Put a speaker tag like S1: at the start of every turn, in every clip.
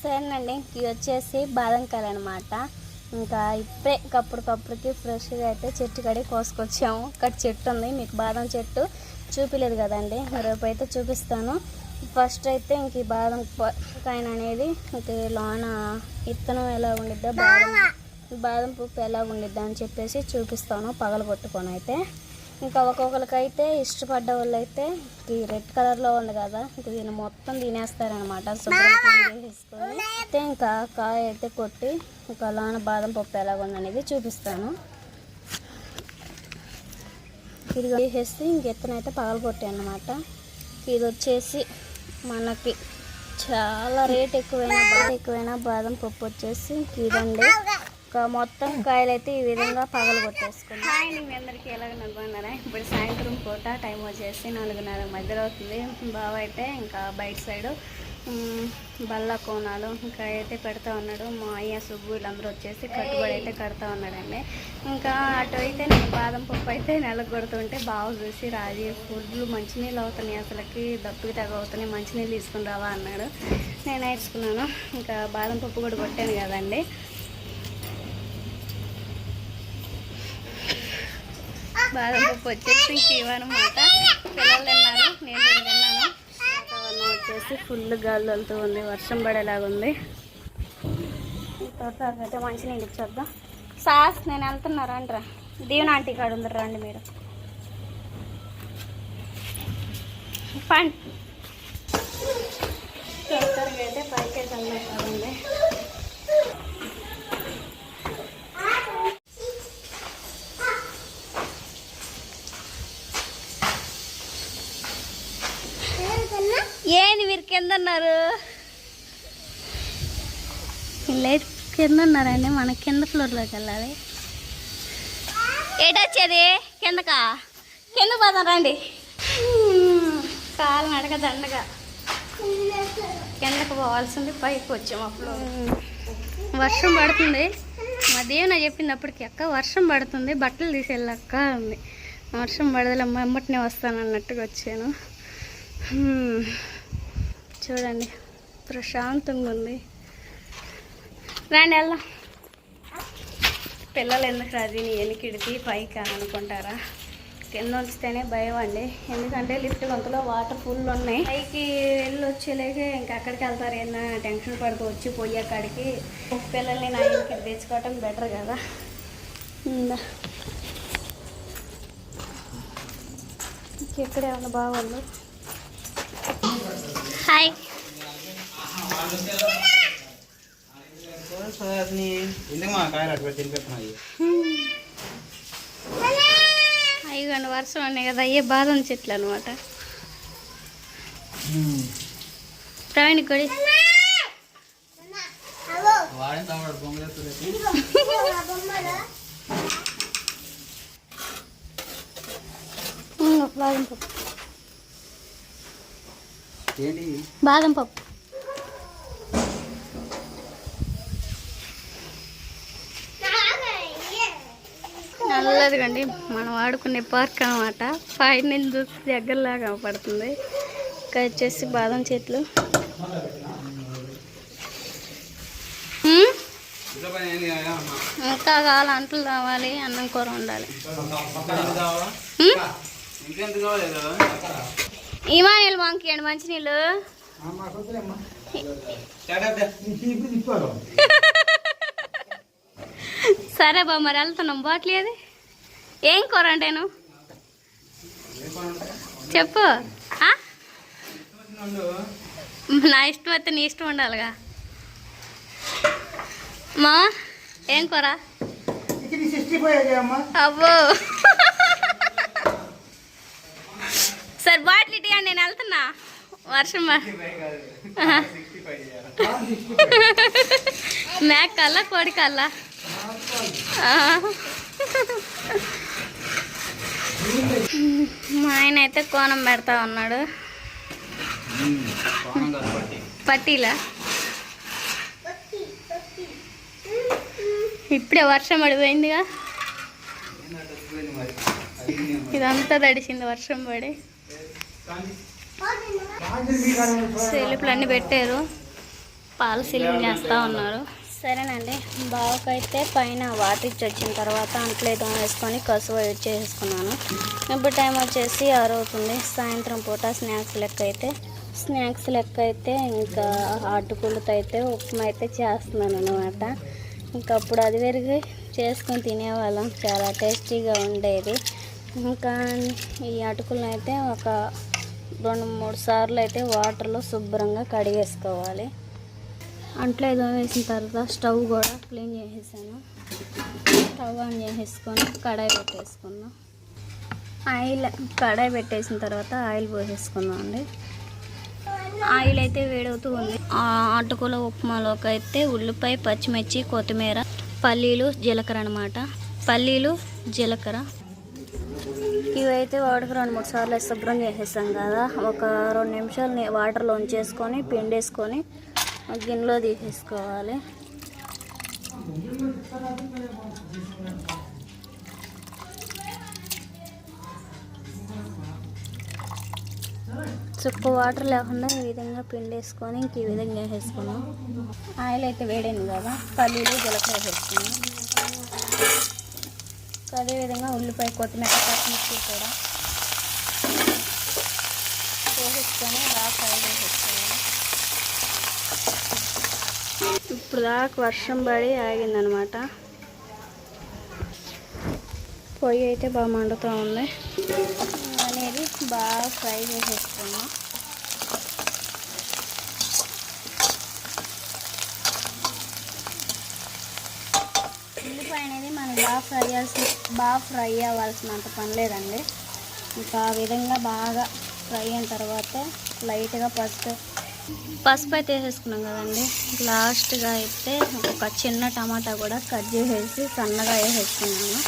S1: సరేనండి ఇవి వచ్చేసి బాదం కాయలు అనమాట ఇంకా ఇప్పుడే కప్పుడుకప్పుడుకి ఫ్రెష్గా అయితే చెట్టు కడి కోసుకొచ్చాము. ఇక్కడ చెట్టు ఉంది మీకు బాదం చెట్టు చూపిలేదు కదండి. రేపు అయితే చూపిస్తాను. ఫస్ట్ అయితే ఇంక ఈ బాదం కాయన అనేది ఇంక లోన ఇత్తనం ఎలా ఉండిద్దో బాదం బాదం పుప్పు ఎలా ఉండిద్దా అని చెప్పేసి చూపిస్తాను పగలు కొట్టుకొని అయితే. ఇంకా ఒక్కొక్కరికైతే ఇష్టపడ్డ వాళ్ళు అయితే ఈ రెడ్ కలర్లో ఉంది కదా ఇంక దీన్ని మొత్తం తినేస్తారనమాట శుభ్రంగా అయితే ఇంకా కాయ అయితే కొట్టి ఇంకా లోన బాదం పప్పు ఎలా ఉందనేది చూపిస్తాను. ఇది వేసేసి ఇంక ఎత్తునైతే పగల కొట్టాను అనమాట ఇది వచ్చేసి మనకి చాలా రేట్ ఎక్కువైన బాగా ఎక్కువైన బాదం పప్పు వచ్చేసి ఇంక ఇదండి. మొత్తం కాయలు అయితే ఈ విధంగా పగలు కొట్టేసుకున్నాం హాయ్ మీ అందరికీ ఎలాగ బాగున్నారా? ఇప్పుడు సాయంత్రం పూట టైం వచ్చేసి నాలుగున్నర మధ్యలో అవుతుంది. బావ అయితే ఇంకా బయట సైడు బల్ల కోనాలు ఇంకా అయితే పెడతా ఉన్నాడు. మా అయ్య సుబ్బు వీళ్ళందరూ వచ్చేసి కట్టుబడి అయితే కడతా ఉన్నాడండి. ఇంకా అటు అయితే నేను బాదం పప్పు అయితే నెలకు కొడుతుంటే బాగా చూసి రాజీ ఫుడ్లు మంచినీళ్ళు అవుతున్నాయి అసలుకి దప్పుకి తగ్గ అవుతున్నాయి మంచినీళ్ళు తీసుకుని రావా అన్నాడు. నేను నేర్చుకున్నాను. ఇంకా బాదం పప్పు కూడా కొట్టాను కదండి. బాదం పప్పు వచ్చేసి ఇంక పిల్లలు తిన్నారు నేను తిన్నాను. వాతావరణం వచ్చేసి ఫుల్ గాలి వెళ్తూ ఉంది వర్షం పడేలాగా ఉంది. తోటకి అయితే మంచి నీళ్ళు సాస్ నేను వెళ్తున్నారా అంటరా దీవెన ఆంటీ కాడు ఉంది రండి మీరు. పండి తోటకి అయితే పైకి వెళ్ళాలి వెళ్ళినట్టుంది ఏంది మీరు కింద ఉన్నారు లైట్ కింద ఉన్నారండి మన కింద ఫ్లోర్లోకి వెళ్ళాలి. ఏటొచ్చేది కిందకా? కింద పోదాం రండి. కాలు నడక దండగా. కిందకు పోవాల్సింది పైకి వచ్చాము అప్పుడు వర్షం పడుతుంది. మా దేవున చెప్పినప్పటికి అక్క వర్షం పడుతుంది బట్టలు తీసేళ్ళక్క ఉంది వర్షం పడదలమ్మ ఎమ్మటినే వస్తాను అన్నట్టుగా వచ్చాను చూడండి. ప్రశాంతంగా ఉంది రండి వెళ్దాం. పిల్లలు ఎందుకు రాజీని ఎనికిడితి పైకి అనుకుంటారా? కింద ఉంచితేనే భయం అండి ఎందుకంటే లిఫ్ట్ గొంతులో వాటర్ ఫుల్ ఉన్నాయి పైకి వెళ్ళి వచ్చేలేకే ఇంకా అక్కడికి వెళ్తారు. ఏదైనా టెన్షన్ పడుతూ వచ్చి పోయే అక్కడికి పిల్లల్ని నా ఇంటికి తెచ్చుకోవటం బెటర్ కదా. ఇంకెక్కడ ఇంకెక్కడే ఉన్న హాయ్ అయ్యండి వర్షం ఉన్నాయి కదా అయ్యే బాదం చెట్లు అనమాట ప్రవీణ్ కొడి. బాదం పప్పు
S2: ఏంటి?
S1: బాదం పప్పు. నల్లదిగండి మనం ఆడుకునే పార్క్ అనమాట పైన నుంచి చూస్తే దగ్గరలాగా పడుతుంది ఇంకా వచ్చేసి బాదం చెట్లు? ఇంకా కావాలి అంట్లు కావాలి అన్నం కూర ఉండాలి ఇమానుయల్ వంకియండి మంచినీళ్ళు. సరే బా మరి వెళ్తున్నాం. బాటిల్ ఏది? ఏం కూర అంటేను
S2: ఉంటే?
S1: చెప్పు. నా ఇష్టం అయితే నీ ఇష్టం ఉండాలిగా. మా ఏం కూర? అబ్బో. నేను వెళ్తున్నా. వర్షం మేక కల్లా కోడి కల్లా. మా ఆయన అయితే కోణం పెడతా ఉన్నాడు.
S2: ఉమ్,
S1: పట్టీలా? ఇప్పుడే వర్షం పడిపోయిందిగా. ఇదంతా తడిసింది వర్షం పడి.
S2: కాంతి.
S1: సెల్ఫ్లు అన్నీ పెట్టారు. పాలు సీలింగ్ చేస్తూ ఉన్నారు. సరేనండి. బావకైతే పైన వాటర్ ఇచ్చి వచ్చిన తర్వాత అంట్లో ఏదో వేసుకొని కసువ చేసుకున్నాను ఇప్పుడు టైం వచ్చేసి ఆరు అవుతుంది. సాయంత్రం పూట స్నాక్స్ లెక్క అయితే స్నాక్స్ లెక్క అయితే ఇంకా అటుకులతో అయితే ఉప్మా అయితే చేస్తున్నాను అనమాట ఇంకా అప్పుడు అది పెరిగి చేసుకొని తినేవాళ్ళం. చాలా టేస్టీగా ఉండేది. ఇంకా ఈ అటుకులను అయితే ఒక రెండు మూడు సార్లు అయితే వాటర్లో శుభ్రంగా కడిగేసుకోవాలి. అంట్లో ఏదో వేసిన తర్వాత స్టవ్ కూడా క్లీన్ చేసేసాను. స్టవ్ ఆన్ చేసేసుకొని కడాయి పెట్టేసుకుందాం. ఆయిల్ కడాయి పెట్టేసిన తర్వాత ఆయిల్ పోసేసుకుందాం అండి. ఆయిల్ అయితే వేడవుతూ ఉంది. ఆ ఉప్మాలోకి అయితే ఉల్లిపాయ పచ్చిమిర్చి కొత్తిమీర పల్లీలు జీలకర్ర అనమాట పల్లీలు జీలకర్ర ఇవైతే వాటికి రెండు మూడు సార్లు శుభ్రం చేసేసాం కదా. ఒక రెండు నిమిషాలు వాటర్లో ఉంచేసుకొని పిండేసుకొని గిన్నెలో తీసేసుకోవాలి. చుక్క వాటర్ లేకుండా ఈ విధంగా పిండేసుకొని ఇంక ఈ విధంగా వేసేసుకున్నాం ఆయిల్ అయితే వేడింది కదా. పల్లీలు జీలకర్ర వేసుకున్నాం అదేవిధంగా ఉల్లిపాయ కొత్తిమీర పచ్చిమిర్చి కూడా వేసేసుకొని బాగా ఫ్రై చేసేసుకోవాలి. ఇప్పుడు దాకా వర్షం పడి ఆగిందనమాట. పొయ్యి అయితే బాగా మండుతూ ఉంది. అనేది బాగా ఫ్రై చేసేసుకున్నాం ఉల్లిపాయ అనేది మనం బాగా ఫ్రై చేయాల్సి బాగా ఫ్రై అవ్వాల్సినంత పని లేదండి. ఇంకా ఆ విధంగా బాగా ఫ్రై అయిన తర్వాత లైట్గా పసుపు పసుపు అయితే వేసేసుకున్నాం కదండి. లాస్ట్గా అయితే ఒక చిన్న టమాటా కూడా కట్ చేసేసి సన్నగా వేసేసుకున్నాను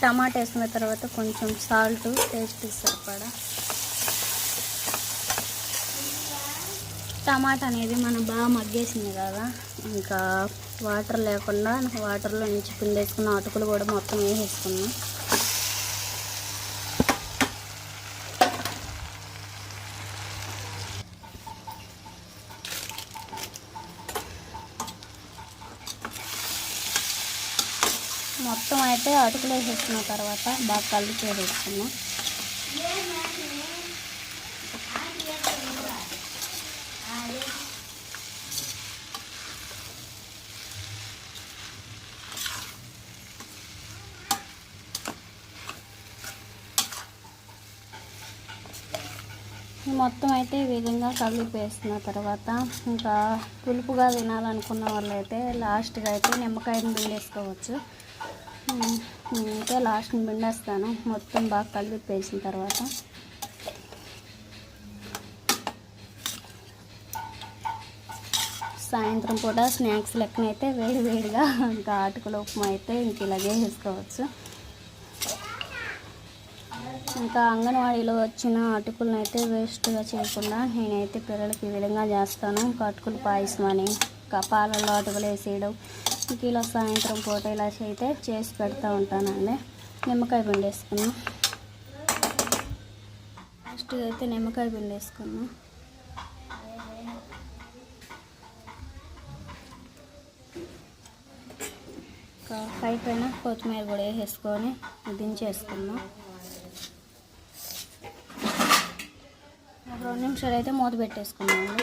S1: టమాటా వేసుకున్న తర్వాత కొంచెం సాల్ట్ టేస్ట్ సరిపడా టమాటా అనేది మనం బాగా మగ్గేసింది కదా. ఇంకా వాటర్ లేకుండా వాటర్లో నుంచి పిండేసుకున్న అటుకులు కూడా మొత్తం వేసేసుకున్నాం. మొత్తం అయితే అటుకులు వేసేసుకున్న తర్వాత బాగా కలిపి వేసేసుకున్నాం. మొత్తం అయితే ఈ విధంగా కలిపి తర్వాత ఇంకా పులుపుగా తినాలనుకున్న వాళ్ళు అయితే లాస్ట్గా అయితే నిమ్మకాయని పిండేసుకోవచ్చు. అయితే లాస్ట్ని పిండేస్తాను. మొత్తం బాగా కలిపేసిన తర్వాత. సాయంత్రం పూట స్నాక్స్ లెక్కనైతే వేడి వేడిగా ఇంకా ఆటుకుల ఉప్మా అయితే ఇంక ఇలాగే చేసుకోవచ్చు. ఇంకా అంగన్వాడీలో వచ్చిన అటుకులను అయితే వేస్ట్గా చేయకుండా నేనైతే పిల్లలకి ఈ విధంగా చేస్తాను. ఇంకా అటుకులు పాయసం అని పాలల్లో అటుకులు వేసేయడం ఇంక ఇలా సాయంత్రం పూట ఇలా అయితే చేసి పెడతా ఉంటానండి. నిమ్మకాయ పిండి వేసుకున్నాం. ఫస్ట్ అయితే నిమ్మకాయ పిండి వేసుకున్నాం. ఇంకా పై పైన కొత్తిమీర కూడా వేసేసుకొని దించేసుకున్నాం ఒక రెండు నిమిషాలు అయితే మూత పెట్టేసుకున్నాము